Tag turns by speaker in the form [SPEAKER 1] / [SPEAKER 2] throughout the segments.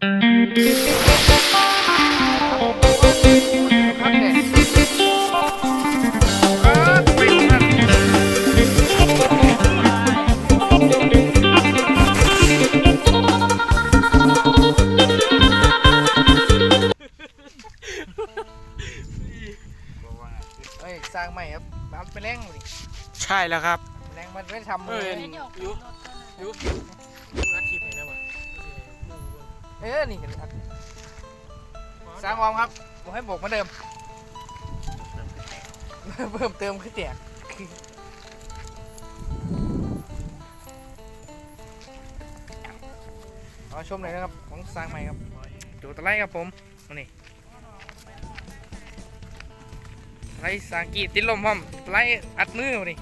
[SPEAKER 1] ครับเนี่ยเออไปดูนั่นเฮ้ยสร้างใหม่ครับมันเป็นแรงดิ
[SPEAKER 2] ใช่แล้วครับ
[SPEAKER 1] แรงมันไม่ทำ
[SPEAKER 2] เอ
[SPEAKER 1] เล
[SPEAKER 2] อย ยุยุอาทิตย์ไหนนะวะ
[SPEAKER 1] เออ นี่กันครับสร้างวอร์มครับบอกให้บอกเหมาเดิม เพิ่มเติมคือแตกเอาชมหน่อยนะครับ ของสร้างใหม่ครับ ดูตะไลครับผมมานี่ตะไลสางกีติดลมพร้อมตะไลอัดมือมานี่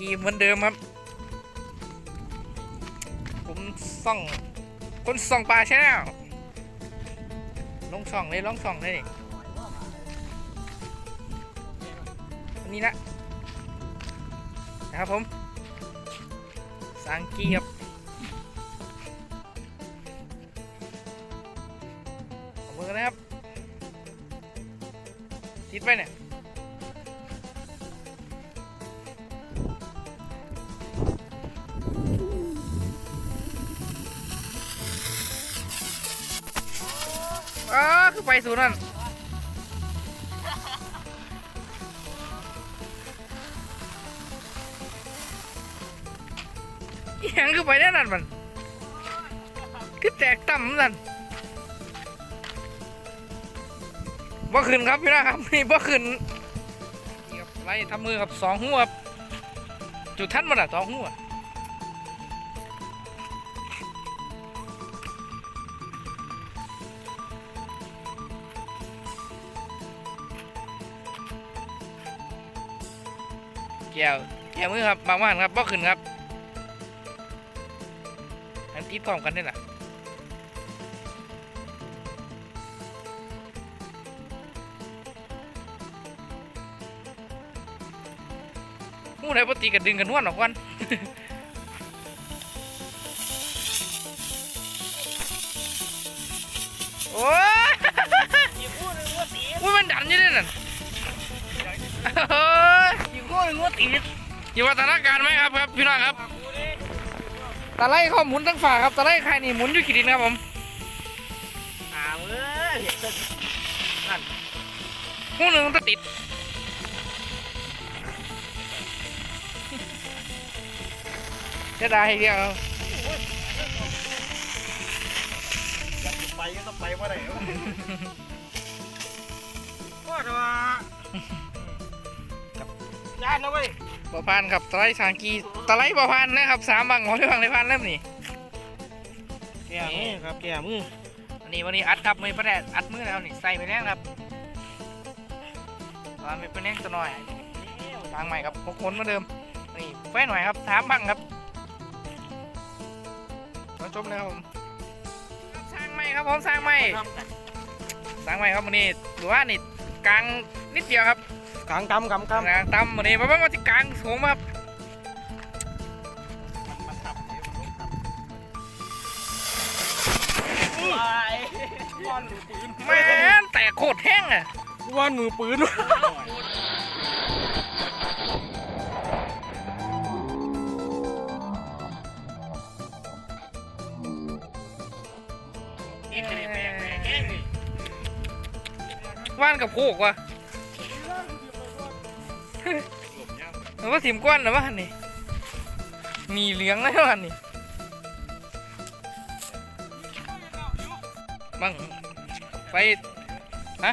[SPEAKER 1] สางกีเหมือนเดิมครับ ผมส่อง คนส่องปลาใช่ไหมลงส่องเลยลองส่องเลยนี่อันนี้นะนะครับผมสังกีครับขอบคุณนนะครับติดไปเนี่ย ไปสู่นั่นยังคือไปได้นั่นมันคือแตกต่ำนั่นบ่ขึ้นครับพี่นะครับนี่บ่ขึ้นนี่ครับไล่ทำมือครับสองหัวจุดทันมันอะสองหัว แก้วแก้วมือครับบางวันครับบ่ขึ้นครับอันติดพร้อมกันได้ล่ะหูไหนปกติก็ดึงกันนวดออกกันโอ้ยอุ้ยมันดันอยังไงนั่น เฮ้ย
[SPEAKER 2] อยู่ก็งัวตีด
[SPEAKER 1] อยู่วัฒนาการไหมครับครับพี่น้องครับตะไลเขาหมุนทั้งฝ่าครับตะไลใครนี่หมุนอยู่ขีดินครับผม
[SPEAKER 2] อ่าวเอ้ยเห็นแต่นั่น
[SPEAKER 1] หูหนึ่งตะติดจะได้เดียว
[SPEAKER 2] อยากจะไปก็ต้องไปว่าไหนว่าแต่ว่า ญาตินะเว้ย
[SPEAKER 1] บ่พานครับตะไลสางกีตะไลบ่พานนะครับสามบังของพี่บังในพานเริ่มนี่
[SPEAKER 2] แก่มือครับแก่มือ
[SPEAKER 1] อันนี้วันนี้อัดครับไม่ประแดดอัดมือแล้วนี่ใส่ไปแล้วครับตอนไม่เป็นแรงตัวหน่อยทางใหม่ครับพกคนเหมาเดิมนี่แฟนหน่อยครับสามบังครับมาชมเลยครับผมสร้างใหม่ครับผมสร้างใหม่สร้างใหม่ครับวันนี้หรือว่านี่กลางนิดเดียวครับ
[SPEAKER 2] กางกำกำ
[SPEAKER 1] ก
[SPEAKER 2] กำ
[SPEAKER 1] ลางต่ำวันนี้เพราะว่ามันจะกลางสูงครับ
[SPEAKER 2] มันขับวานมือปืน
[SPEAKER 1] แม่นแตกโคตรแห้งอะ
[SPEAKER 2] วานมือปืน
[SPEAKER 1] ว่านกับโคกว่ะ หรือว่าถิ่มก้อนหรือว่าอันนี่มีเหลืองแล้วอันนี่บังไปฮะ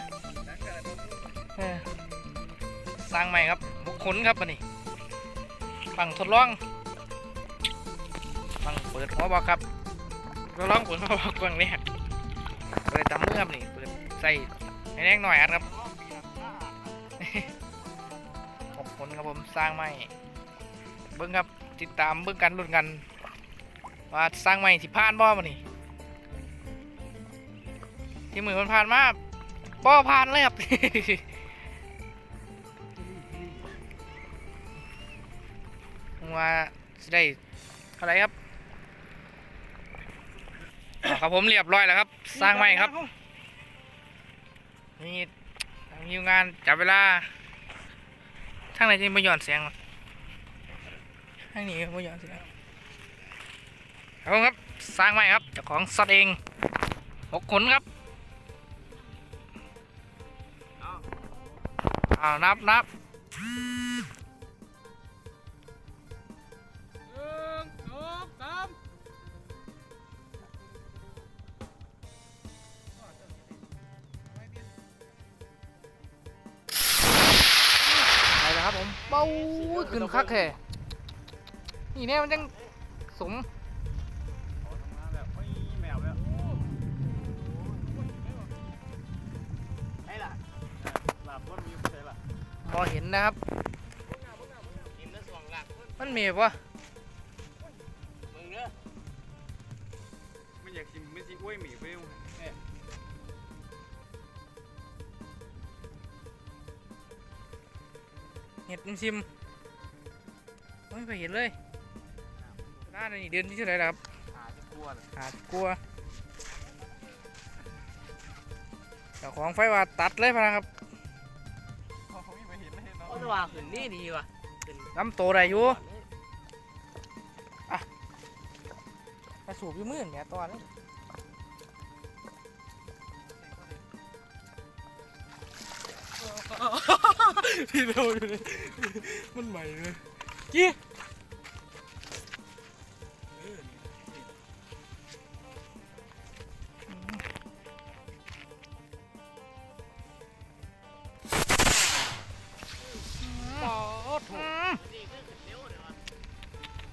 [SPEAKER 1] สร้างใหม่ครับบุคคลครับอันนี้บังทดลองบังเปิดหัวบอกครับทดลองเปิดหัวบอกกว้างเนี่ยเปิดตามมือครับนี่เปิดใส่ให้แรงหน่อยอันครับ ขอบคุณครับผมสร้างใหม่เบิ้งครับติดตามเบิ้งกันรุ่นกัน ว่าสร้างใหม่สิผ่านบ่มานี่ที่มือมันผ่านมาบ่ผ่านเลยครับว่าได้เท่าไรครับครับผมเรียบร้อยแล้วครับ สร้างใหม่ครับนี่ทางทีมงานจับเวลา ทางไหนจะไม่หย่อนเสียงวะทางนี้ไม่หย่อนเสียงครับครับสร้างใหม่ครับเจ้าของสดเองหกขนครับอ้าวนับนับ ขึ้นคักแค่นี่เนี่ยมันจังสม
[SPEAKER 2] ทำงานแบบไม่แมวแล้วไอ้ล่ะหลับว่ามีใช่ล่ะ
[SPEAKER 1] พอเห็นนะครับ
[SPEAKER 2] กินแล้วสว่างหลัก
[SPEAKER 1] มันมีปะ
[SPEAKER 2] มึงเนอะไม่อยากกินไม่สิอ้วยหมีไปดูเอ๊ะ
[SPEAKER 1] เห็ดมันซิม ไม่ไปเห็นเลยด้านนี้เดือนที่เท่าไหร่แล้วครับ
[SPEAKER 2] หาจะกลัวเลย
[SPEAKER 1] หาดกลัวเจ้าของไฟว่าตัดเลยพะนะครับ
[SPEAKER 2] เขาเขาไม่เห็นไม่เห็นเนาะ
[SPEAKER 3] โอ้แต่ว่าขึ้นนี่ดีว่ะ
[SPEAKER 1] ลำโตได้อยู่กระสูบอยู่มือเนี่ยตัวนี้
[SPEAKER 3] ที่เราอยู่เลยมันใหม่เลย กี้
[SPEAKER 1] อืม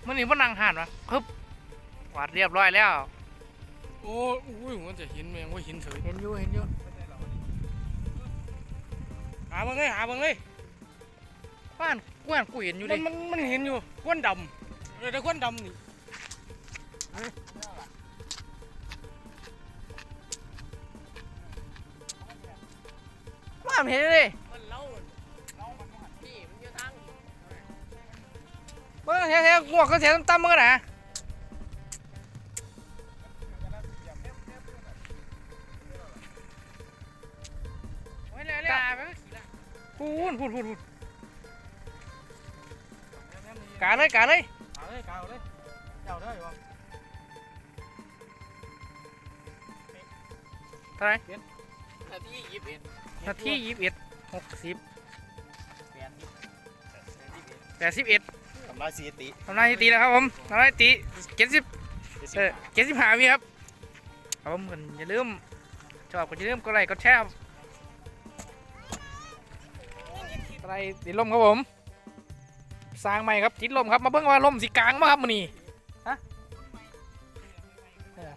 [SPEAKER 1] มันนี่มันนั่งห่านวะคึบวาดเรียบร้อยแล้ว
[SPEAKER 3] โอ้อุ้ยมันจะหินแมงว่าหินเฉย
[SPEAKER 1] เห็นอยู่เห็นอยู่
[SPEAKER 3] หาเบิ่งเลยหาเบิ่งเลย
[SPEAKER 1] บ้าน กว้านกูเห็นอยู่
[SPEAKER 3] มั
[SPEAKER 1] ดิ
[SPEAKER 3] นมันมันเห็นอยู่ควนดำเลยแต่ควนดำนี่
[SPEAKER 1] บ้านเห็นเลย
[SPEAKER 3] มันเล่าเล่ามันหันพี่มันอยู่ทาง
[SPEAKER 1] เมื่อแท้ๆงวกก็เสียตั้มๆมึงกันนะโอ้ยเลยเลยอะไปพูนพูนพูนพูน กาเลยกาเลย
[SPEAKER 3] หาเลยกาวเลยเจ้าได้บ่
[SPEAKER 1] เท่าไหร
[SPEAKER 3] นาทียี่สิบเอ็ด
[SPEAKER 1] นาทียี่สิบเอ็ดหกสิบ
[SPEAKER 3] แปดสิบ
[SPEAKER 1] แปดสิบเอ็ด
[SPEAKER 2] ทำลายสีติ
[SPEAKER 1] ทำนายสถิติแล้วครับผมทำนายสถิติเจ็ดสิบเออเจ็ดสิบห้าวิครับครับผมกันอย่าลืมชอบก็อย่าลืมกดไลค์กดแชร์ครับกดไลค์ติดลมครับผม สร้างใหม่ครับติดลมครับมาเบิ่งว่าลมสีกลางมาครับมื้อนี้ฮะเออ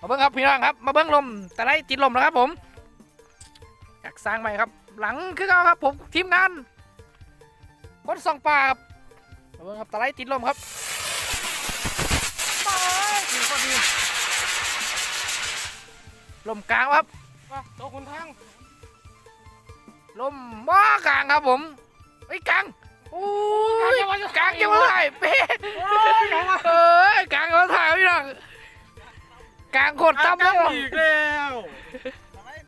[SPEAKER 1] มาเบิ่งครับพี่น้องครับ มาเบิ่งลมแต่ไรติดลมแล้วครับผมอยากสร้างใหม่ครับ หลังคือเขาครับผมทีมงานคนส่องปลาครับมาเบิ่งครับตะไลติดลมครับไปดีก็ดีลมกลางครับ
[SPEAKER 3] ว่าตัวคนทาง
[SPEAKER 1] ลมบ้ากลางครับผมไอ้ยกลางโอ้ยกลางยังไม่ได้เป๊ะเอ้ยกลางยังไม่ถ่ายพี่น้องกลางโคตรต่ำเลย
[SPEAKER 2] อีกแล้ว